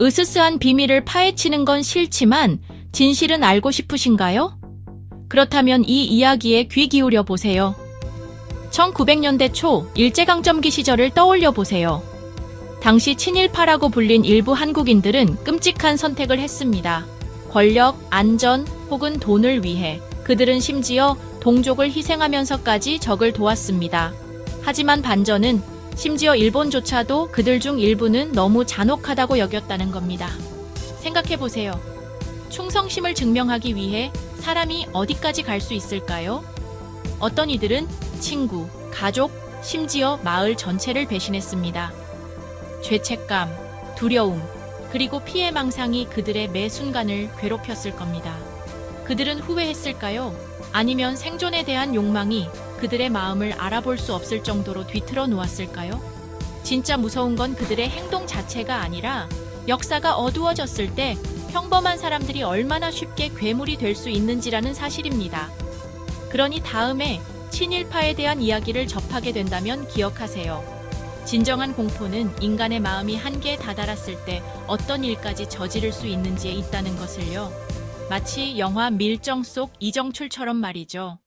으스스한 비밀을 파헤치는 건 싫지만 진실은 알고 싶으신가요? 그렇다면 이 이야기에 귀 기울여 보세요. 1900년대 초 일제강점기 시절을 떠올려 보세요. 당시 친일파라고 불린 일부 한국인들은 끔찍한 선택을 했습니다. 권력, 안전 혹은 돈을 위해 그들은 심지어 동족을 희생하면서까지 적을 도왔습니다. 하지만 반전은 심지어 일본조차도 그들 중 일부는 너무 잔혹하다고 여겼다는 겁니다. 생각해 보세요. 충성심을 증명하기 위해 사람이 어디까지 갈 수 있을까요? 어떤 이들은 친구, 가족, 심지어 마을 전체를 배신했습니다. 죄책감, 두려움, 그리고 피해망상이 그들의 매 순간을 괴롭혔을 겁니다. 그들은 후회했을까요? 아니면 생존에 대한 욕망이 그들의 마음을 알아볼 수 없을 정도로 뒤틀어 놓았을까요? 진짜 무서운 건 그들의 행동 자체가 아니라 역사가 어두워졌을 때 평범한 사람들이 얼마나 쉽게 괴물이 될 수 있는지라는 사실입니다. 그러니 다음에 친일파에 대한 이야기를 접하게 된다면 기억하세요. 진정한 공포는 인간의 마음이 한계에 다다랐을 때 어떤 일까지 저지를 수 있는지에 있다는 것을요. 마치 영화 밀정 속 이정출처럼 말이죠.